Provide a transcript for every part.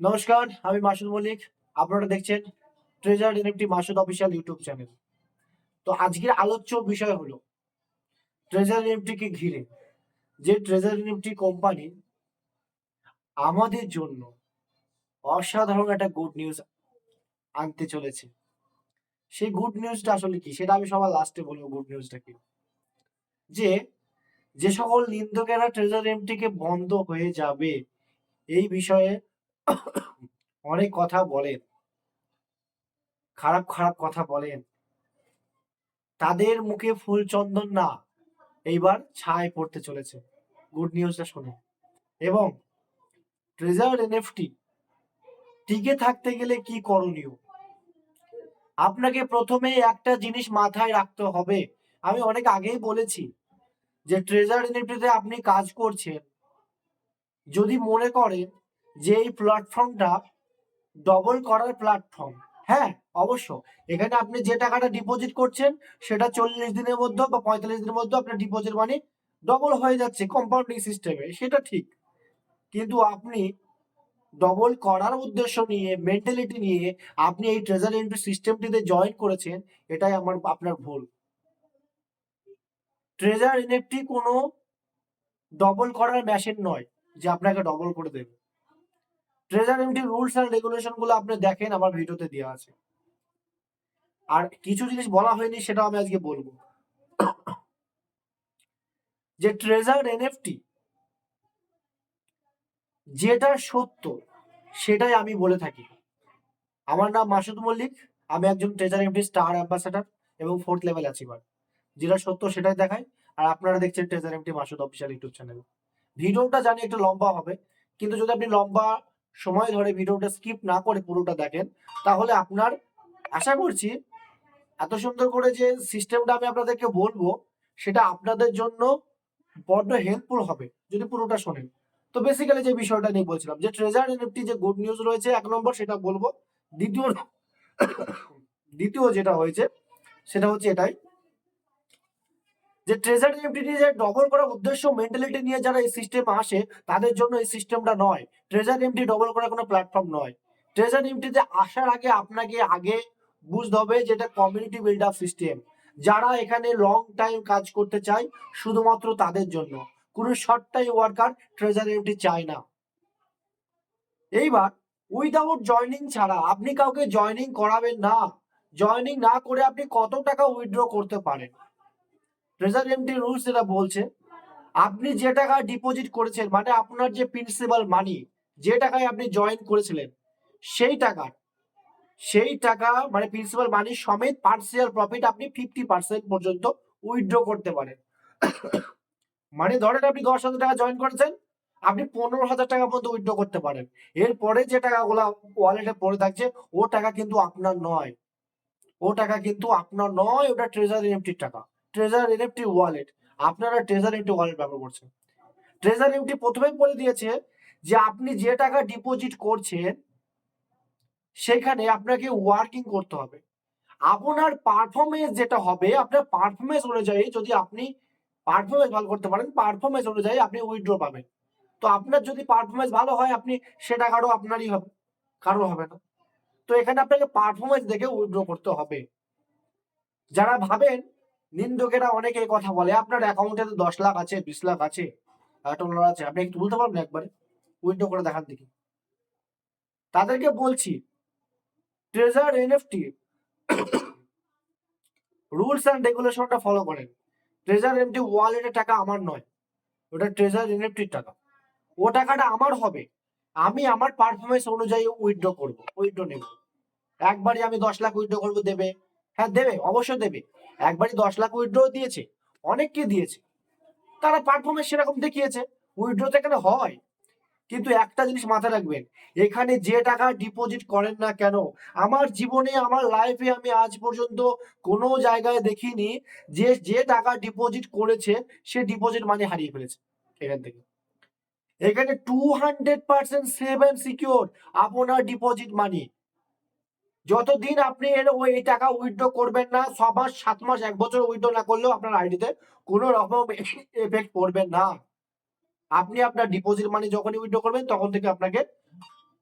নমস্কার, আমি মাসুদ মল্লিক। আপনারা দেখছেন treasure NFT Masud official YouTube channel তো আজকের আলোচ্য বিষয় হলো ট্রেজার এনএফটিকে ঘিরে যে ট্রেজার এনএফটি কোম্পানি আমাদের জন্য অসাধারণ একটা গুড নিউজ আনতে চলেছে। সেই গুড নিউজটা আসলে কি? সেটা আমি সবার লাস্টে বলব গুড নিউজটা কি? যে যে সকল নিন্দকেরা ট্রেজার এমটিকে বন্ধ হয়ে যাবে, এই বিষয়ে অনেক কথা বলেন। খারাপ খারাপ কথা বলেন। তাদের মুখে ফুল চন্দন না। এইবার ছায় পড়তে চলেছে। গুড নিউজটা শুনে। এবং ট্রেজার এনএফটি, টিকে থাকতে গেলে কি করণীয়? আপনাকে প্রথমে একটা জিনিস মাথায় রাখতে হবে। আমি অনেক আগেই বলেছি যে ট্রেজার এনএফটিতে আপনি কাজ করছেন। যদি মনে করেন যে এই প্ল্যাটফর্মটা ডবল করার প্ল্যাটফর্ম হ্যাঁ অবশ্য। এখানে আপনি যে টাকাটা ডিপোজিট করছেন, সেটা চল্লিশ দিনের মধ্যে বা পঁয়তাল্লিশ দিনের মধ্যে আপনার ডিপোজিট মানে ডবল হয়ে যাচ্ছে কম্পাউন্ডিং সিস্টেমে সেটা ঠিক। কিন্তু আপনি ডবল করার উদ্দেশ্য নিয়ে মেন্টালিটি নিয়ে আপনি এই ট্রেজার এন্ট্রি সিস্টেমটিতে জয়েন করেছেন, এটাই আমার, আপনার ভুল। ট্রেজার এনএফটি কোনো ডবল করার মেশিন নয় যে আপনাকে ডবল করে দেবে। ট্রেজার এমটি রুলস অ্যান্ড রেগুলেশনগুলো আপনি দেখেন, আমার ভিডিওতে দেওয়া আছে। আর কিছু জিনিস বলা হয়নি সেটা আমি আজকে বলব। যে ট্রেজার এনএফটি যেটা সত্য, সেটাই আমি বলে থাকি। আমার নাম মাসুদ মল্লিক, আমি একজন ট্রেজার এমটি স্টার অ্যাম্বাসাডার এবং ফোর্থ লেভেল অ্যাচিভার যেটা সত্য, সেটাই দেখায়। আর আপনারা দেখছেন treasure NFT Masud official YouTube channel ভিডিওটা জানি একটু লম্বা হবে, কিন্তু যদি আপনি লম্বা সময় ধরে ভিডিওটা স্কিপ না করে পুরোটা দেখেন, তাহলে আপনার আশা করছি এত সুন্দর করে যে সিস্টেমটা আমি আপনাদেরকে বলব, সেটা আপনাদের জন্য বড্ড হেল্পফুল হবে, যদি পুরোটা শোনেন। তো বেসিক্যালি যে বিষয়টা নিয়ে বলছিলাম, যে ট্রেজার এনএফটি যে গুড নিউজ রয়েছে, এক নম্বর সেটা বলব, দ্বিতীয় দ্বিতীয় যেটা হয়েছে, সেটা হচ্ছে এটাই। যে ট্রেজার এনএফটি যে ডবল করার উদ্দেশ্য মেন্টালিটি নিয়ে যারা এই সিস্টেম আসে, তাদের জন্য এই সিস্টেমটা নয়। ট্রেজার এমটি ডবল করার কোনো প্ল্যাটফর্ম নয়। ট্রেজার এমটিতে আসার আগে আপনাকে আগে বুঝতে হবে যে এটা কমিউনিটি বিল্ড আপ সিস্টেম যারা এখানে লং টাইম কাজ করতে চায়, শুধুমাত্র তাদের জন্য। কোনো short time worker treasure NFT চায় না। এইবার উইদাউট জয়নিং ছাড়া আপনি কাউকে জয়নিং করাবেন না। জয়নিং না করে আপনি কত টাকা উইথড্র করতে পারেন? ট্রেজার এমটি রুলস যেটা বলছে, আপনি যে টাকা ডিপোজিট করেছেন মানে আপনার যে প্রিন্সিপাল মানি যে টাকায় আপনি জয়েন করেছিলেন, সেই টাকা সেই টাকা মানে প্রিন্সিপাল মানি সমেত পার্সিয়াল প্রফিট আপনি ফিফটি পার্সেন্ট পর্যন্ত উইথড্র করতে পারেন। মানে ধরেন আপনি দশ হাজার টাকা জয়েন করেছেন, আপনি পনেরো হাজার টাকা পর্যন্ত উইথড্র করতে পারেন। এরপরে যে টাকাগুলো ওয়ালেটে পড়ে থাকছে, ও টাকা কিন্তু আপনার নয়। ও টাকা কিন্তু আপনার নয়, ওটা ট্রেজার এনএফটির টাকা। ট্রেজার এনএফটি ওয়ালেট আপনারা ট্রেজার এনএফটি ওয়ালেট ব্যবহার করছেন। ট্রেজার এনএফটি প্রথমেই বলে দিয়েছে যে, আপনি যে টাকা ডিপোজিট করছেন, সেখানে আপনাকে ওয়ার্কিং করতে হবে। আপনার পারফরমেন্স যেটা হবে, আপনার পারফরমেন্স অনুযায়ী যদি আপনি পারফরমেন্স ভালো করতে পারেন পারফরমেন্স অনুযায়ী আপনি উইথড্র পাবেন। তো আপনার যদি পারফরমেন্স ভালো হয়, আপনি সে টাকাটাও আপনারই হবে কারও হবে না। তো এখানে আপনাকে পারফরমেন্স দেখে উইথড্র করতে হবে। যারা ভাবেন নিন্দকেরা অনেকে কথা বলে, আপনার অ্যাকাউন্টে তো দশ লাখ আছে, বিশ লাখ আছে ডলার আছে, আপনি একটু বলতে পারবেন একবারে? উইথড্র করে দেখান দেখি। তাদেরকে বলছি ট্রেজার এনএফটি রুলস অ্যান্ড রেগুলেশনটা ফলো করেন। ট্রেজার এনএফটি ওয়ালেটের টাকা আমার নয়, ওটা ট্রেজার এনএফটির টাকা। ও টাকাটা আমার হবে, আমি আমার পারফরমেন্স অনুযায়ী উইথড্র করব উইথড্র নেব। একবারই আমি দশ লাখ উইথড্র করব, দেবে? হ্যাঁ দেবে, অবশ্যই দেবে। একবারই দশ লাখ উইথড্র দিয়েছে। অনেককে দিয়েছে। তারা পারফরমেন্স সেরকম দেখিয়েছে। উইথড্র তো এখানে হয়। কিন্তু একটা জিনিস মাথায় রাখবেন, এখানে যে টাকা ডিপোজিট করেন না কেন, আমার জীবনে, আমার লাইফে আমি আজ পর্যন্ত কোনো জায়গায় দেখিনি যে যে টাকা ডিপোজিট করেছে, সে ডিপোজিট মানি হারিয়ে ফেলেছে এখান থেকে। এখানে two hundred percent save and secure আপনার ডিপোজিট মানি যতদিন আপনি এর ওই টাকা উইথড্র করবেন না ছ মাস সাত মাস, এক বছর উইথড্র না করলেও আপনার আইডিতে কোনো রকম এফেক্ট পড়বে না। আপনি আপনার ডিপোজিট মানি যখনই উইথড্র করবেন, তখন থেকে আপনাকে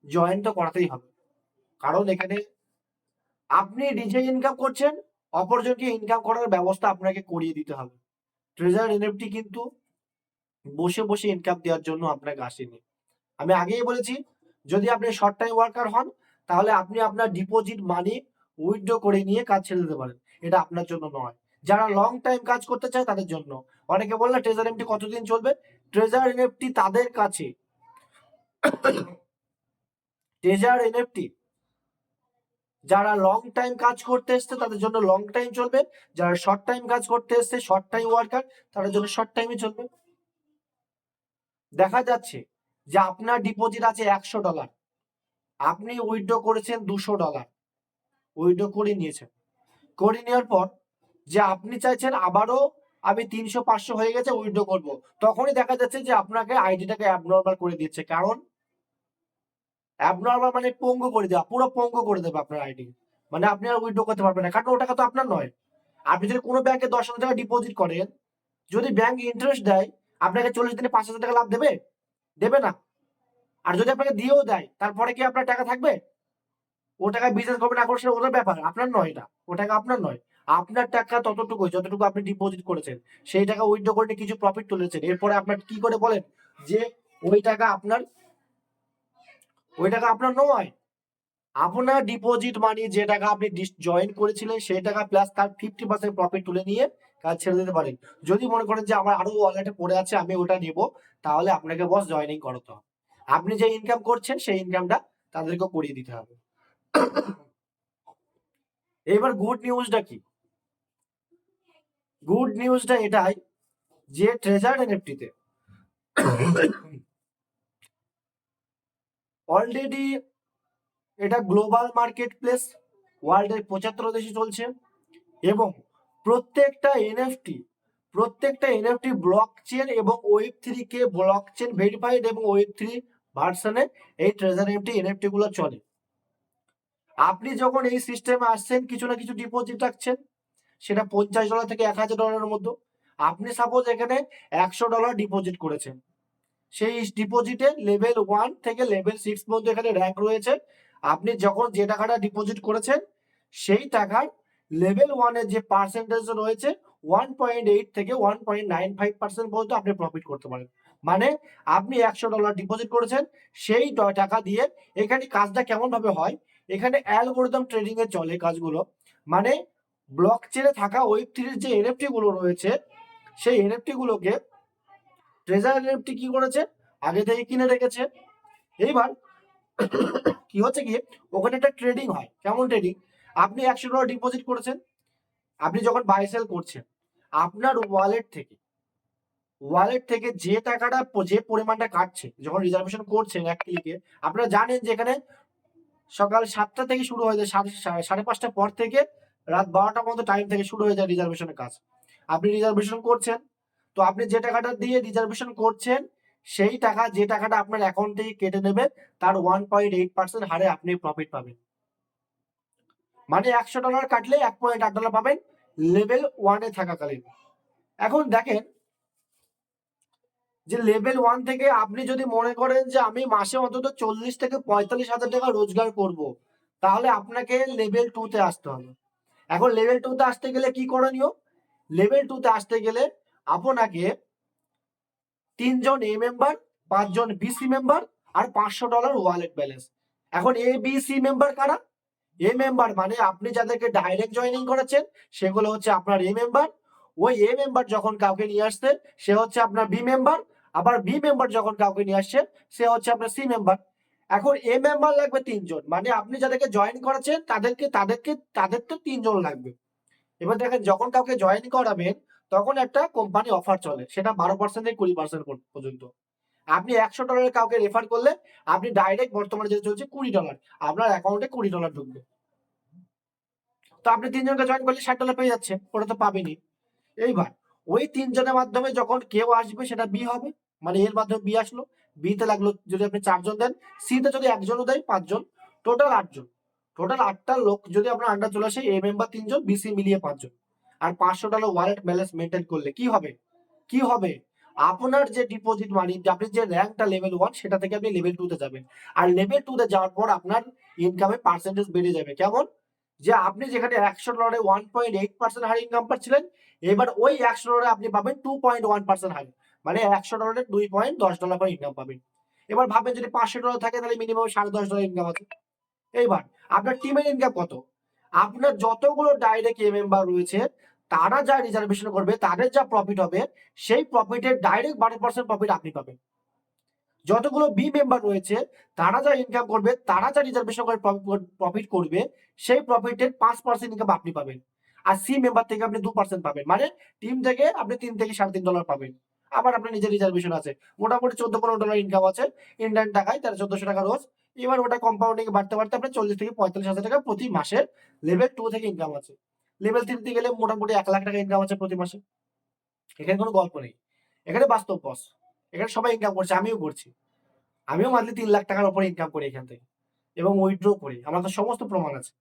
জয়েন তো করাতেই হবে। কারণ এখানে আপনি নিজে ইনকাম করছেন, অপরজনকে ইনকাম করার ব্যবস্থা আপনাকে করিয়ে দিতে হবে। ট্রেজার এনএফটি কিন্তু বসে বসে ইনকাম দেওয়ার জন্য আপনাকে আসেনি। আমি আগেই বলেছি, যদি আপনি শর্ট টাইম ওয়ার্কার হন তাহলে আপনি আপনার ডিপোজিট মানি উইথড্র করে নিয়ে কাজ ছেড়ে দিতে পারেন। এটা আপনার জন্য নয়। যারা লং টাইম কাজ করতে চায় তাদের জন্য। অনেকে বললে ট্রেজার এনএফটি কতদিন চলবে? ট্রেজার এনএফটি তাদের কাছে। ট্রেজার এনএফটি যারা লং টাইম কাজ করতে এসছে, তাদের জন্য লং টাইম চলবে। যারা শর্ট টাইম কাজ করতে এসছে শর্ট টাইম ওয়ার্কার তাদের জন্য শর্ট টাইমে চলবে। দেখা যাচ্ছে যে আপনার ডিপোজিট আছে একশো ডলার আপনি উইথড্র করেছেন দুশো ডলার উইথড্র করে নিয়েছেন। করে নেওয়ার পর যে আপনি চাইছেন আবারও আমি তিনশো, পাঁচশো হয়ে গেছে উইথড্র করব। তখনই দেখা যাচ্ছে যে আপনাকে আইডিটাকে অ্যাবনর্মাল করে দিচ্ছে। কারণ অ্যাবনর্মাল মানে পঙ্গু করে দেওয়া, পুরো পঙ্গু করে দেবে আপনার আইডি। মানে আপনি আর উইথড্র করতে পারবেন না, কারণ ও টাকা তো আপনার নয়। আপনি যদি কোনো ব্যাংকে দশ হাজার টাকা ডিপোজিট করেন, যদি ব্যাংক ইন্টারেস্ট দেয়, আপনাকে চল্লিশ দিনে পাঁচ হাজার টাকা লাভ দেবে? দেবে না। আর যদি আপনাকে দিয়েও দেয়, তারপরে কি আপনার টাকা থাকবে? ও টাকা বিজনেস করবে না সেটা ওদের ব্যাপার, আপনার নয় এটা। ও টাকা আপনার নয়। আপনার টাকা ততটুকু যতটুকু আপনি ডিপোজিট করেছেন, সেই টাকা উইথড্র করে কিছু প্রফিট তুলেছেন। এরপরে আপনার কি করে বলেন? যে ওই টাকা আপনার, ওই টাকা আপনার নয়। আপনার ডিপোজিট মানি যে টাকা আপনি জয়েন করেছিলেন, সেই টাকা প্লাস তার ফিফটি পার্সেন্ট প্রফিট তুলে নিয়ে কাজ ছেড়ে দিতে পারেন। যদি মনে করেন যে আমার আরও ওয়ালেটে পড়ে আছে, আমি ওটা নেব, তাহলে আপনাকে বস জয়েনিং করাতে হবে। আপনি যে ইনকাম করছেন, সেই ইনকামটা তাদেরকে করিয়ে দিতে হবে। এবার গুড নিউজটা কি? গুড নিউজটা এটাই যে ট্রেজার এনএফটিতে অলরেডি এটা গ্লোবাল মার্কেট প্লেস ওয়ার্ল্ডের পঁচাত্তর দেশে চলছে এবং প্রত্যেকটা এনএফটি প্রত্যেকটা এনএফটি ব্লক চেন এবং ওয়েব থ্রি কে ব্লক চেন ভেরিফাইড এবং ওয়েব থ্রি ভার্সনে এই ট্রেজার এনএফটি এনএফটি গুলো চলে। আপনি যখন এই সিস্টেমে আসছেন, কিছু না কিছু ডিপোজিট রাখছেন, সেটা পঞ্চাশ ডলার থেকে এক হাজার ডলারের মধ্যে। আপনি সাপোজ এখানে একশো ডলার ডিপোজিট করেছেন। সেই ডিপোজিটে লেভেল ওয়ান থেকে লেভেল সিক্স পর্যন্ত এখানে র্যাঙ্ক রয়েছে। আপনি যখন যে টাকাটা ডিপোজিট করেছেন, সেই টাকার লেভেল ওয়ানের যে পার্সেন্টেজ রয়েছে ওয়ান পয়েন্ট এইট থেকে one point nine five percent পর্যন্ত আপনি প্রফিট করতে পারেন। মানে আপনি একশো ডলার ডিপোজিট করেছেন, সেই টাকা দিয়ে এখানে কাজটা কেমন ভাবে হয়? এখানে অ্যালগোরিদম ট্রেডিং এ চলে কাজগুলো। মানে ব্লক চেনে থাকা ওয়েব থ্রির যে এনএফটি গুলো রয়েছে, সেই এনএফটি গুলোকে ট্রেজার এনএফটি কি করেছে? আগে থেকে কিনে রেখেছে। এইবার কি হচ্ছে কি? ওখানে একটা ট্রেডিং হয়। কেমন ট্রেডিং আপনি একশো ডলার ডিপোজিট করেছেন। আপনি যখন বাই সেল করছেন, আপনার ওয়ালেট থেকে ওয়ালেট থেকে যে টাকাটা যে পরিমাণটা কাটছে, যখন রিজার্ভেশন করছেন এক ক্লিকে আপনারা জানেন যে এখানে সকাল সাতটা থেকে শুরু হয়ে যায়, সাড়ে পাঁচটা পর থেকে রাত বারোটা পর্যন্ত টাইম থেকে শুরু হয়ে যায় রিজার্ভেশনের কাজ। আপনি রিজার্ভেশন করছেন, তো আপনি যে টাকাটা দিয়ে রিজার্ভেশন করছেন, সেই টাকা, যে টাকাটা আপনার অ্যাকাউন্ট থেকে কেটে নেবে তার ওয়ান পয়েন্ট এইট পার্সেন্ট হারে আপনি প্রফিট পাবেন। মানে একশো ডলার কাটলে এক পয়েন্ট আট ডলার পাবেন লেভেল ওয়ানে থাকাকালীন। এখন দেখেন যে লেভেল ওয়ান থেকে আপনি যদি মনে করেন যে আমি মাসে অন্তত চল্লিশ থেকে পঁয়তাল্লিশ হাজার টাকা রোজগার করব, তাহলে আপনাকে লেভেল টু তে আসতে হবে। এখন লেভেল টু তে আসতে গেলে কি করণীয়? লেভেল টু তে আসতে গেলে আপনাকে তিনজন এ মেম্বার পাঁচজন বিসি মেম্বার আর পাঁচশো ডলার ওয়ালেট ব্যালেন্স এখন এ বি সি মেম্বার কারা? এ মেম্বার মানে আপনি যাদেরকে ডাইরেক্ট জয়েনিং করেছেন, সেগুলো হচ্ছে আপনার এ মেম্বার ওই এ মেম্বার যখন কাউকে নিয়ে আসছে সে হচ্ছে আপনার বি মেম্বার আবার বি মেম্বার যখন কাউকে নিয়ে আসছে, সে হচ্ছে আপনার সি মেম্বার এখন এ মেম্বার লাগবে তিনজন। মানে আপনি যাদেরকে জয়েন করাচ্ছেন, তাদেরকে তাদেরকে, তাদের তো তিনজন লাগবে। এবার দেখেন, যখন কাউকে জয়েন করাবেন, তখন একটা কোম্পানি অফার চলে। সেটা বারো পার্সেন্ট থেকে কুড়ি পার্সেন্ট পর্যন্ত। আপনি একশো ডলারের কাউকে রেফার করলে, আপনি ডাইরেক্ট বর্তমানে যেটা চলছে কুড়ি ডলার আপনার অ্যাকাউন্টে কুড়ি ডলার ঢুকবে। তো আপনি তিনজনকে জয়েন করলে ষাট ডলার পেয়ে যাচ্ছেন। ওটা তো পাবেনই। এইবার, ওই তিনজনের মাধ্যমে যখন কেউ আসবে, সেটা বি হবে। মানে এর মাধ্যমে বি আসলো বিতে লাগল যদি আপনি চারজন দেন সিতে যদি একজনও দেয়, পাঁচজন টোটাল আটজন। টোটাল আটটা লোক যদি আপনার আন্ডার চলে আসে এ মেম্বার তিনজন বিসি মিলিয়ে পাঁচজন। আর পাঁচশো ডলার ওয়ালেট ব্যালেন্স মেনটেন করলে কি হবে? কি হবে? আপনার যে ডিপোজিট মানি আপনি যে র্যাঙ্কটা লেভেল ওয়ান সেটা থেকে আপনি লেভেল টু তে যাবেন। আর লেভেল টু তে যাওয়ার পর আপনার ইনকামের পার্সেন্টেজ বেড়ে যাবে। কেমন? যে আপনি যেখানে একশো ডলারে ওয়ান পয়েন্ট এইট পার্সেন্ট হারে ইনকাম পাচ্ছিলেন, এবার ওই একশো ডলারে আপনি পাবেন টু পয়েন্ট ওয়ান পার্সেন্ট হারে মানে একশো ডলারে দুই পয়েন্ট দশ ডলার করে ইনকাম পাবেন। এবার ভাববেন যদি পাঁচশো ডলার থাকে, তাহলে মিনিমাম সাড়ে দশ ডলার ইনকাম আছে। এইবার, আপনার টিমের ইনকাম কত? আপনার যতগুলো ডাইরেক্ট এ মেম্বার রয়েছে, তারা যা রিজার্ভেশন করবে, তাদের যা প্রফিট হবে, সেই প্রফিটের ডাইরেক্ট বারো পার্সেন্ট প্রফিট আপনি পাবেন। যতগুলো বি মেম্বার রয়েছে, তারা যা ইনকাম করবে, তারা যা রিজার্ভেশন করে প্রফিট করবে, সেই প্রফিটের পাঁচ পার্সেন্ট ইনকাম আপনি পাবেন। আর সি মেম্বার থেকে আপনি দু পার্সেন্ট পাবেন। মানে টিম থেকে আপনি তিন থেকে সাড়ে তিন ডলার পাবেন। আবার আপনার নিজের রিজার্ভেশন আছে। মোটামুটি চোদ্দ পনেরো ডলার ইনকাম আছে। ইন্ডিয়ান টাকায় তার চোদ্দশো টাকা রোজ। এবার ওটা কম্পাউন্ডিং বাড়তে বাড়তে আপনার চল্লিশ থেকে পঁয়তাল্লিশ হাজার টাকা প্রতি মাসে লেভেল টু থেকে ইনকাম আছে। লেভেল থ্রিতে গেলে মোটামুটি এক লাখ টাকা ইনকাম আছে প্রতি মাসে। এখানে কোনো গল্প নেই। এখানে বাস্তব বস এখানে সবাই ইনকাম করছে, আমিও করছি। আমিও মান্থলি তিন লাখ টাকার উপরে ইনকাম করি এখান থেকে। এবং উইথড্র করি। আমার তো সমস্ত প্রমাণ আছে।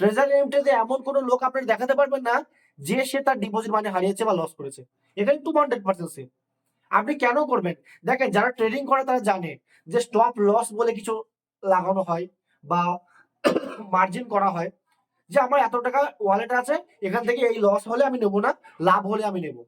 ট্রেজারি লিমিটেডে এমন কোনো লোক আপনার দেখাতে পারবেন না যে সে তার ডিপোজিট মানে হারিয়েছে বা লস করেছে। এখানে টু হান্ড্রেড পার্সেন্ট সেফ আপনি কেন করবেন? দেখেন, যারা ট্রেডিং করে তারা জানে যে স্টপ লস বলে কিছু লাগানো হয় বা মার্জিন করা হয়। যে আমার এত টাকা ওয়ালেট আছে, এখান থেকে এই লস হলে আমি নেব না, লাভ হলে আমি নেব।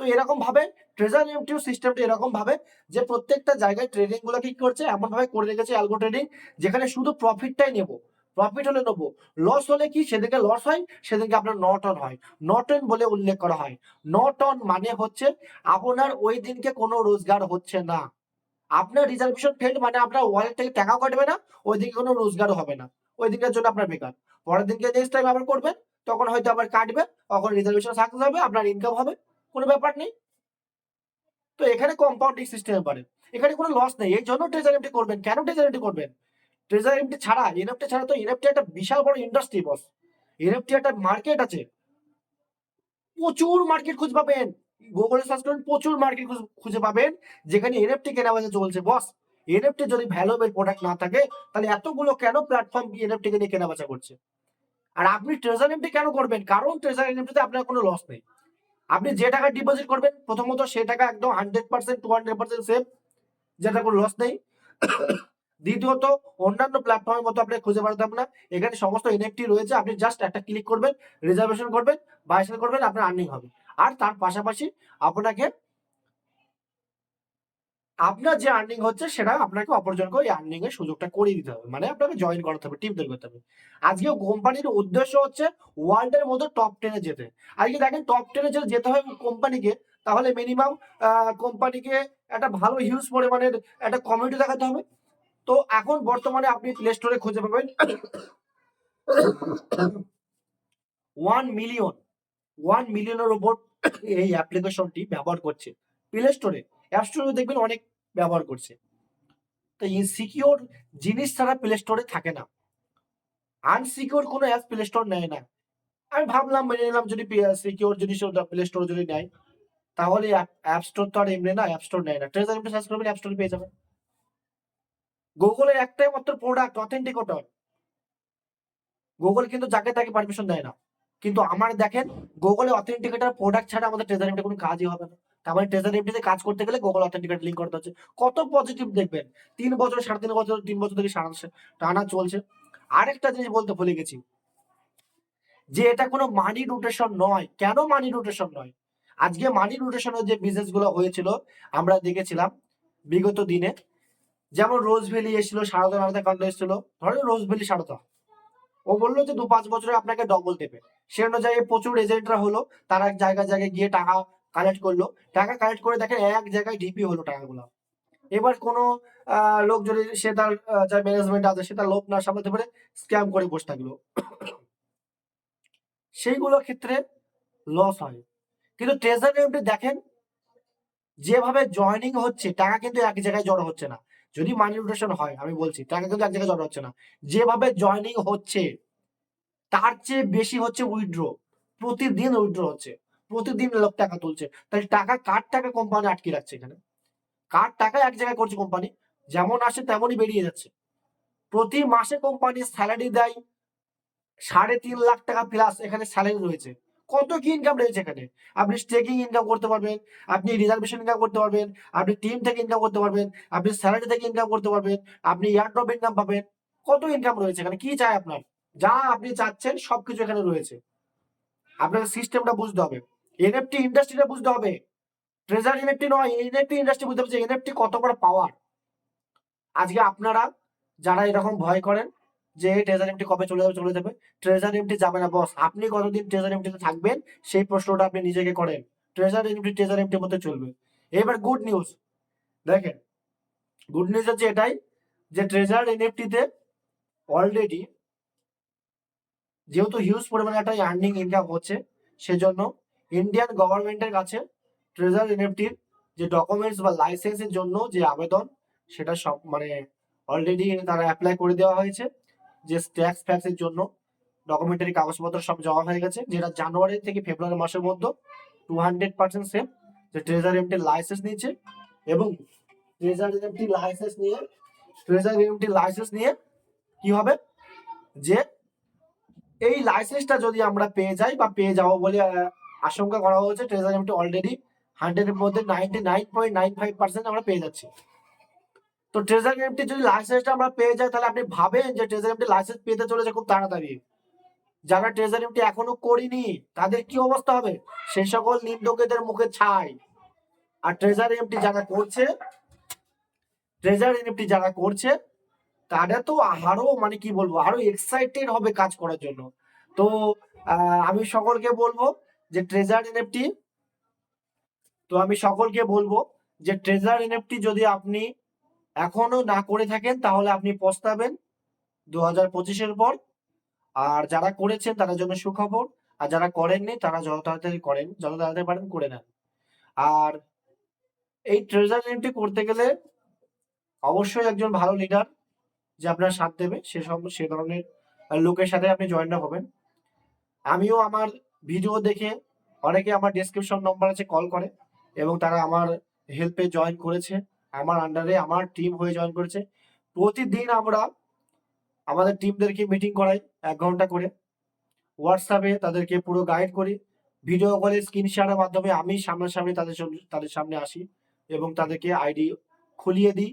তো এরকম ভাবে ট্রেজার এমটিউ সিস্টেমটা এরকম ভাবে যে প্রত্যেকটা জায়গায় ট্রেডিংগুলো কি করছে এমন ভাবে করে রেখেছে অ্যালগো ট্রেডিং যেখানে শুধু প্রফিটটাই নেব। প্রফিট হলে নেব। লস হলে কি? সেদিকে লস হয় সেদিকে আপনার নট অন হয়। নট অন বলে উল্লেখ করা হয়। নট অন মানে হচ্ছে আপনার ওই দিনকে কোনো রোজগার হচ্ছে না। আপনার রিজার্ভেশন ফেল্ড মানে আপনার ওয়ালেট থেকে টাকা কাটবে না, ওই দিকে কোনো রোজগার হবে না। ওই দিনের জন্য আপনার বেকার। পরের দিনকে নেক্সট টাইম আবার করবেন, তখন হয়তো আবার কাটবে, তখন রিজার্ভেশন সাকসেস হবে, আপনার ইনকাম হবে, কোনো ব্যাপার নেই। তো এখানে কম্পাউন্ডিং সিস্টেম পারে এখানে কোনো লস নেই, এই জন্য ট্রেজার এমটি করবেন। কেন ট্রেজার এমটি করবেন? ট্রেজার এমটি ছাড়া এনএফটি ছাড়া তো এনএফটি একটা বিশাল বড় ইন্ডাস্ট্রি বস এনএফটি একটা মার্কেট আছে। প্রচুর মার্কেট খুঁজে পাবেন। গুগলে সার্চ করেন, প্রচুর মার্কেট খুঁজে পাবেন, যেখানে এনএফটি কেনা বেচা চলছে বস এনএফটি যদি ভ্যালুয়েবল প্রোডাক্ট না থাকে, তাহলে এতগুলো কেন প্ল্যাটফর্ম এনএফটি নিয়ে কেনা বেচা করছে? আর আপনি ট্রেজার এমটি কেন করবেন? কারণ ট্রেজার এমটিতে আপনার কোনো লস নেই। আপনি যে টাকা ডিপোজিট করবেন, প্রথমত সে টাকা একদম hundred percent two hundred percent safe যেটা কোনো লস নেই। দ্বিতীয়ত, অন্যান্য প্ল্যাটফর্মের মতো আপনি খুঁজে পারতাম না। এখানে সমস্ত এনএফটি রয়েছে, আপনি জাস্ট একটা ক্লিক করবেন রিজার্ভেশন করবেন বাই সেল করবেন, আপনার আর্নিং হবে। আর তার পাশাপাশি আপনাকে, আপনার যে আর্নিং হচ্ছে সেটা আপনাকে অপরজনকে ওই আর্নিং এর সুযোগটা করিয়ে দিতে হবে। মানে আপনাকে জয়েন করাতে হবে টিম তৈরি করতে হবে। আজকে কোম্পানির উদ্দেশ্য হচ্ছে ওয়ার্ল্ডের মধ্যে টপ টেনে যেতে। আজকে দেখেন টপ টেনে যদি যেতে হয় কোম্পানিকে, তাহলে মিনিমাম কোম্পানিকে একটা ভালো হিউজ পরিমাণের একটা কমিউনিটি দেখাতে হবে। তো এখন বর্তমানে আপনি প্লে স্টোরে খুঁজে পাবেন ওয়ান মিলিয়ন ওয়ান মিলিয়নের ওপর এই অ্যাপ্লিকেশনটি ব্যবহার করছে। প্লে স্টোরে অ্যাপ স্টোরে দেখবেন অনেক ব্যবহার করছে। তো ইনসিকিওর জিনিস ছাড়া প্লে স্টোরে থাকে না। আনসিকিওর কোনো অ্যাপ প্লে স্টোর নেয় না। আমি ভাবলাম, মেনে নিলাম যদি সিকিওর জিনিস প্লে স্টোর যদি নেয়, তাহলে অ্যাপ স্টোর তো আর এমনি না অ্যাপ স্টোর নেয় না। ট্রেজার সার্চ করবেন অ্যাপ স্টোরে পেয়ে যাবেন। গুগলের একটাই মাত্র প্রোডাক্ট অথেন্টিক ওটার গুগল কিন্তু যাকে তাকে পারমিশন দেয় না। কিন্তু আমার দেখেন গুগলে অথেন্টিকেটার প্রোডাক্ট ছাড়া আমাদের ট্রেজার এমটি কোনো কাজই হবে না। তার মানে ট্রেজার এমটিতে কাজ করতে গেলে গুগল অথেন্টিকেট লিঙ্ক করতে হচ্ছে। কত পজিটিভ দেখবেন? তিন বছর, সাড়ে তিন বছর তিন বছর থেকে সারা টানা চলছে। আরেকটা জিনিস বলতে ভুলে গেছি। যে এটা কোনো মানি রোটেশন নয়। কেন মানি রোটেশন নয়? আজকে মানি রোটেশনের যে বিজনেসগুলো হয়েছিল, আমরা দেখেছিলাম বিগত দিনে। যেমন রোজ ভ্যালি এসেছিল, সারদা নারদা কাণ্ড এসেছিল। ধরেন রোজ ভ্যালি সারদা। ও বলল যে দু পাঁচ বছরে আপনাকে ডবল দেবে। সে অনুযায়ী প্রচুর এজেন্টরা হলো, তারা জায়গায় জায়গায় গিয়ে টাকা কালেক্ট করল। টাকা কালেক্ট করে দেখেন এক জায়গায় ডিপি হলো টাকাগুলো। এবার কোনো লোক যদি সে তার যার ম্যানেজমেন্ট আছে, সে তার লোক না সামলাতে পারে স্ক্যাম করে বসে থাকল। সেইগুলো ক্ষেত্রে লস হয়। কিন্তু ট্রেজার এমটি দেখেন, যেভাবে জয়নিং হচ্ছে, টাকা কিন্তু এক জায়গায় জড়ো হচ্ছে না। যদি মানি রোটেশন হয়, আমি বলছি টাকা কিন্তু এক জায়গায় জড়ো হচ্ছে না। যেভাবে জয়নিং হচ্ছে, তার চেয়ে বেশি হচ্ছে উইথড্র প্রতিদিন উইথড্র হচ্ছে, প্রতিদিন লোক টাকা তুলছে। তাহলে টাকা কার টাকা কোম্পানি আটকে রাখছে এখানে? কার টাকা এক জায়গায় করছে কোম্পানি যেমন আসে তেমনই বেরিয়ে যাচ্ছে। প্রতি মাসে কোম্পানি স্যালারি দেয় সাড়ে তিন লাখ টাকা প্লাস এখানে স্যালারি রয়েছে। কত কি ইনকাম রয়েছে এখানে? আপনি স্টেকিং ইনকাম করতে পারবেন, আপনি রিজার্ভেশন ইনকাম করতে পারবেন, আপনি টিম থেকে ইনকাম করতে পারবেন, আপনি স্যালারি থেকে ইনকাম করতে পারবেন, আপনি এয়ারড্রপ ইনকাম পাবেন। কত ইনকাম রয়েছে এখানে? কি চাই আপনার? যা আপনি চাচ্ছেন সবকিছু এখানে রয়েছে। আপনাকে সিস্টেমটা বুঝতে হবে। এনএফটি ইন্ডাস্ট্রিটা বুঝতে হবে। ট্রেজার এনএফটি নয় এনএফটি ইন্ডাস্ট্রি বুঝতে হবে যে এনএফটি কত বড় পাওয়ার আজকে আপনারা যারা এরকম ভয় করেন যে ট্রেজার এমটি কবে চলে যাবে চলে যাবে। ট্রেজার এমটি যাবে না বস আপনি কতদিন ট্রেজার এমটিতে থাকবেন, সেই প্রশ্নটা আপনি নিজেকে করেন। ট্রেজার এমটি ট্রেজার এমটির মধ্যে চলবে। এবার গুড নিউজ দেখেন গুড নিউজ হচ্ছে এটাই যে ট্রেজার এনএফটিতে অলরেডি যেহেতু হিউজ পরিমাণে একটা আর্নিং ইনকাম হচ্ছে, সেজন্য ইন্ডিয়ান গভর্নমেন্টের কাছে ট্রেজার এনএফটির যে ডকুমেন্টস বা লাইসেন্সের জন্য যে আবেদন, সেটা সব মানে অলরেডি তারা অ্যাপ্লাই করে দেওয়া হয়েছে। যে ট্যাক্স ফ্যাক্সের জন্য ডকুমেন্টারি কাগজপত্র সব জমা হয়ে গেছে, যেটা জানুয়ারি থেকে ফেব্রুয়ারি মাসের মধ্যে টু হান্ড্রেড পার্সেন্ট সেম যে ট্রেজার এমটি লাইসেন্স নিয়েছে এবং ট্রেজার এমটি লাইসেন্স নিয়ে ট্রেজার এমটি লাইসেন্স নিয়ে কি হবে? যে এই লাইসেন্সটা যদি আমরা পেয়ে যাই বা পেয়ে যাব বলে আশঙ্কা করা হয়েছে ট্রেজার এমটি অলরেডি হান্ড্রেডের মধ্যে ninety nine point nine five percent আমরা পেয়ে যাচ্ছি। তো ট্রেজার এমটি যদি লাইসেন্সটা আমরা পেয়ে যাই, তাহলে আপনি ভাবেন যে ট্রেজার এমটি লাইসেন্স পেতে চলেছে খুব তাড়াতাড়ি। যারা ট্রেজার এমটি এখনও করিনি, তাদের কি অবস্থা হবে? সেই সকল নিন্দকেদের মুখে ছাই। আর ট্রেজার এমটি যারা করছে ট্রেজার এমটি যারা করছে তারা তো আরও মানে কি বলব, আরও এক্সাইটেড হবে কাজ করার জন্য। তো আমি সকলকে বলব যে ট্রেজার এনএফটি তো আমি সকলকে বলব যে ট্রেজার এনএফটি যদি আপনি এখনও না করে থাকেন, তাহলে আপনি পস্তাবেন দু হাজার পঁচিশের পর। আর যারা করেছেন, তাদের জন্য সুখবর। আর যারা করেননি, তারা যত তাড়াতাড়ি করেন, যত তাড়াতাড়ি পারেন, করে নেন। আর এই ট্রেজার এনএফটি করতে গেলে অবশ্যই একজন ভালো লিডার যে আপনার সাথ দেবে, সে সব সে ধরনের লোকের সাথে আপনি জয়েন হবেন। আমিও আমার ভিডিও দেখে অনেকে আমার ডেসক্রিপশন নম্বর আছে কল করে। এবং তারা আমার হেল্পে জয়েন করেছে। আমার আন্ডারে আমার টিম হয়ে জয়েন করেছে। প্রতিদিন আমরা আমাদের টিমদেরকে মিটিং করাই এক ঘণ্টা করে। হোয়াটসঅ্যাপে তাদেরকে পুরো গাইড করি। ভিডিও কলে স্ক্রিন শেয়ারের মাধ্যমে আমি সামনাসামনি তাদের তাদের সামনে আসি এবং তাদেরকে আইডি খুলিয়ে দিই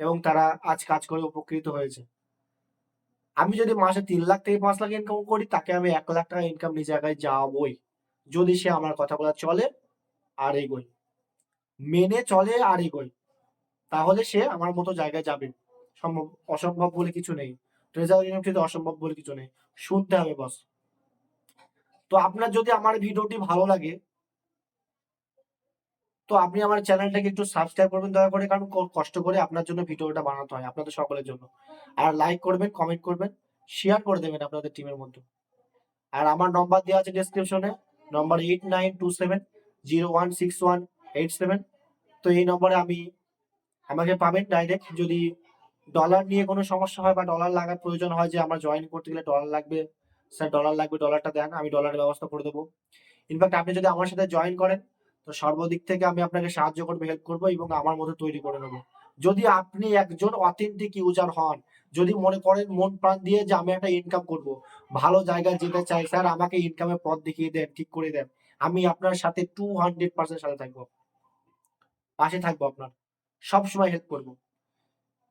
এবং তারা আজ কাজ করে উপকৃত হয়েছে। আমি যদি মাসে তিন লাখ থেকে পাঁচ লাখ ইনকাম করি, তাকে আমি এক লাখ টাকা ইনকাম নিজ জায়গায় যাবই। যদি সে আমার কথাগুলো চলে, আর এগোয়। মেনে চলে আর এগোয়। তাহলে সে আমার মতো জায়গায় যাবে। সম্ভব, অসম্ভব বলে কিছু নেই। ট্রেজার ইউনিভার্সিটিতে অসম্ভব বলে কিছু নেই। শুনতে হবে বস তো আপনার যদি আমার ভিডিওটি ভালো লাগে, তো আপনি আমার চ্যানেলটাকে একটু সাবস্ক্রাইব করবেন দয়া করে, কারণ কষ্ট করে আপনার জন্য ভিডিওটা বানাতে হয় আপনাদের সকলের জন্য। আর লাইক করবেন কমেন্ট করবেন শেয়ার করে দেবেন আপনাদের টিমের মধ্যে। আর আমার নম্বর দেওয়া আছে ডেসক্রিপশনে নম্বর eight nine two seven zero one six one eight seven তো এই নম্বরে আমি আমাকে পাবেন ডাইরেক্ট যদি ডলার নিয়ে কোনো সমস্যা হয় বা ডলার লাগার প্রয়োজন হয় যে আমার জয়েন করতে গেলে ডলার লাগবে স্যার ডলার লাগবে ডলারটা দেন, আমি ডলারের ব্যবস্থা করে দেবো। ইনফ্যাক্ট আপনি যদি আমার সাথে জয়েন করেন, তো সর্বদিক থেকে আমি আপনাকে সাহায্য করব হেল্প করব এবং আমার মতো তৈরি করে নেব। যদি আপনি একজন অথেন্টিক ইউজার হন, যদি মনে করেন মন প্রাণ দিয়ে যে আমি একটা ইনকাম করব, ভালো জায়গায় যেতে চাই স্যার আমাকে ইনকামের পথ দেখিয়ে দেন, ঠিক করে দেন। আমি আপনার সাথে টু হান্ড্রেড পার্সেন্ট সাথে থাকব। পাশে থাকব আপনার। সব সময় হেল্প করব।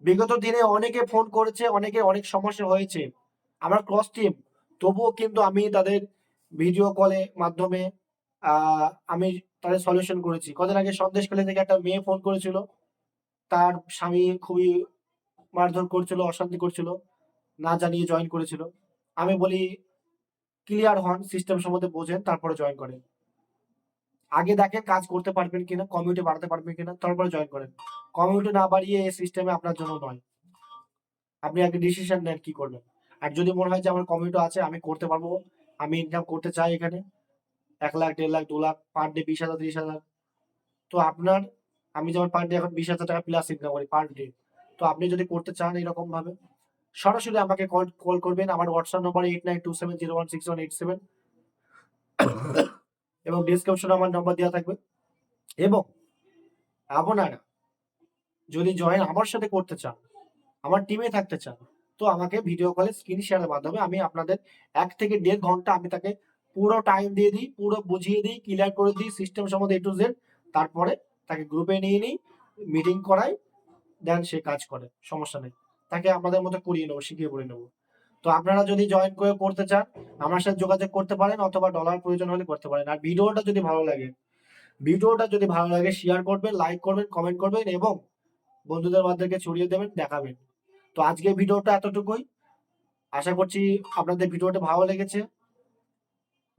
বিগত দিনে অনেকে ফোন করেছে, অনেকে অনেক সমস্যা হয়েছে। আমার ক্রস টিম তবুও কিন্তু আমি তাদের ভিডিও কলে মাধ্যমে আমি তাদের সলিউশন করেছি। কদিন আগে সন্দেশখালী থেকে একটা মেয়ে ফোন করেছিল। তার স্বামী খুবই মারধর করছিল, অশান্তি করছিল, না জানিয়ে জয়েন করেছিল। আমি বলি ক্লিয়ার হন সিস্টেম সম্বন্ধে বোঝেন, তারপরে জয়েন করেন। আগে দেখেন কাজ করতে পারবেন কিনা কমিউনিটি বাড়াতে পারবেন কিনা, তারপরে জয়েন করেন। কমিউনিটি না বাড়িয়ে এই সিস্টেমে আপনার জন্য নয়। আপনি আগে ডিসিশন নেন কি করবেন। আর যদি মনে হয় যে আমার কমিউনিটি আছে, আমি করতে পারব, আমি ইনকাম করতে চাই এখানে, এক লাখ, দেড় লাখ, দু লাখ পার ডে বিশ হাজার, ত্রিশ হাজার। তো আপনার, আমি যেমন পার ডে এখন বিশ হাজার টাকা প্লাস ইনকাম করি পার ডে তো আপনি যদি করতে চান এরকম ভাবে সরাসরি আমাকে কল কল করবেন। আমার হোয়াটসঅ্যাপ নম্বর eight nine two seven zero one six one eight seven এবং ডিসক্রিপশনে আমার নম্বর দেওয়া থাকবে। এবং আপনারা যদি জয়েন আমার সাথে করতে চান, আমার টিমে থাকতে চান, তো আমাকে ভিডিও কলে স্ক্রিন শেয়ারের মাধ্যমে আমি আপনাদের এক থেকে দেড় ঘণ্টা আমি তাকে পুরো টাইম দিয়ে দিই, পুরো বুঝিয়ে দিই ক্লিয়ার করে দিই সিস্টেম সম্বন্ধে এ টু জেড তারপরে তাকে গ্রুপে নিয়ে নিই মিটিং করাই দেন সে কাজ করে, সমস্যা নেই। তাকে আমাদের মতো করিয়ে নেব, শিখিয়ে পড়ে নেব। তো আপনারা যদি জয়েন করে করতে চান, আমার সাথে যোগাযোগ করতে পারেন অথবা ডলার প্রয়োজন হলে করতে পারেন। আর ভিডিওটা যদি ভালো লাগে, ভিডিওটা যদি ভালো লাগে শেয়ার করবেন লাইক করবেন কমেন্ট করবেন এবং বন্ধুদের মাধ্যমে ছড়িয়ে দেবেন, দেখাবেন। তো আজকে ভিডিওটা এতটুকুই। আশা করছি আপনাদের ভিডিওটা ভালো লেগেছে।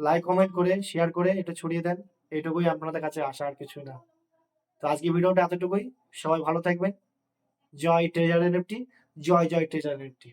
লাইক কমেন্ট করে শেয়ার করে, এটা ছড়িয়ে দেন। এটুকুই আপনাদের কাছে আশা, আর কিছু না। তো আজকে ভিডিওটা এতটুকুই। সবাই ভালো থাকবেন। জয় ট্রেজার এনএফটি জয় জয় ট্রেজার এনএফটি